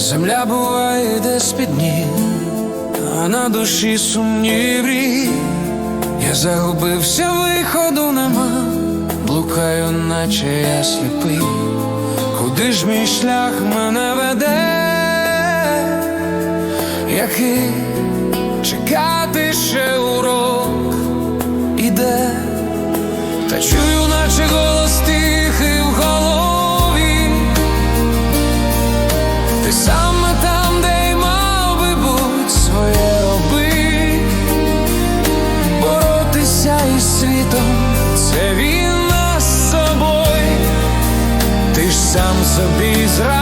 Земля буває де з-під ніг, а на душі сумні брі. Я загубився, виходу нема, блукаю, наче я сліпий, куди ж мій шлях мене веде, який чекає. zijn bizar.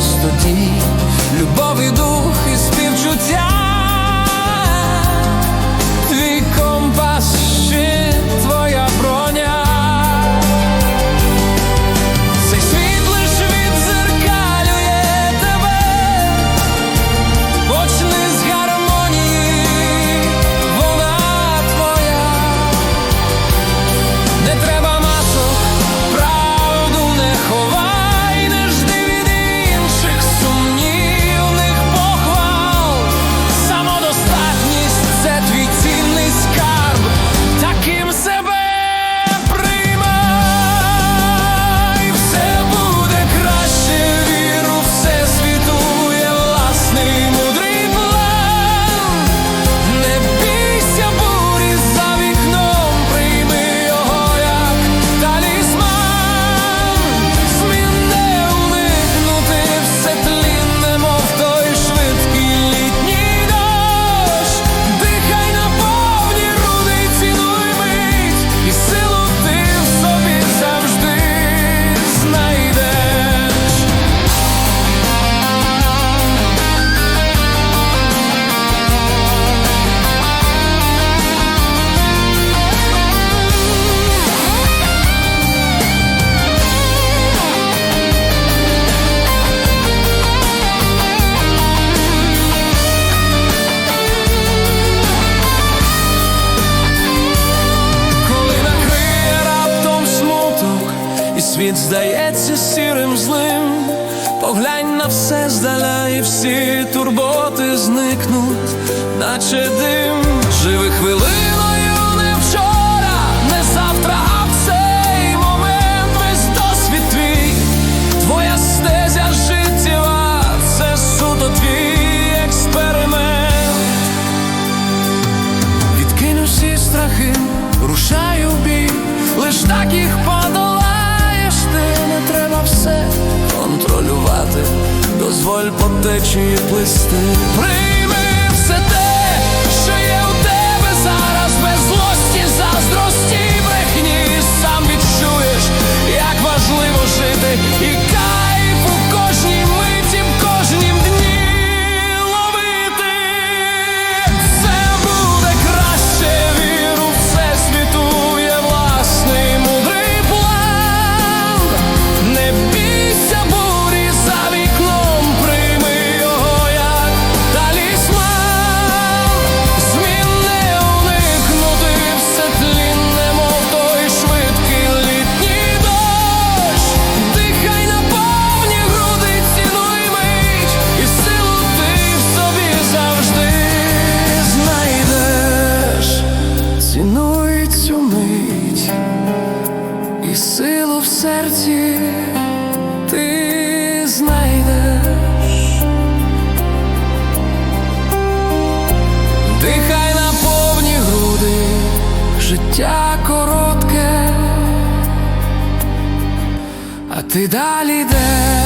простоті, любов і дух і співчуття. і світ здається сірим злим, поглянь на все здаля, і всі турботи зникнуть, наче дим живих хвилин. по течії плисти. серці ти знайдеш, дихай на повні груди, життя коротке, а ти далі йдеш.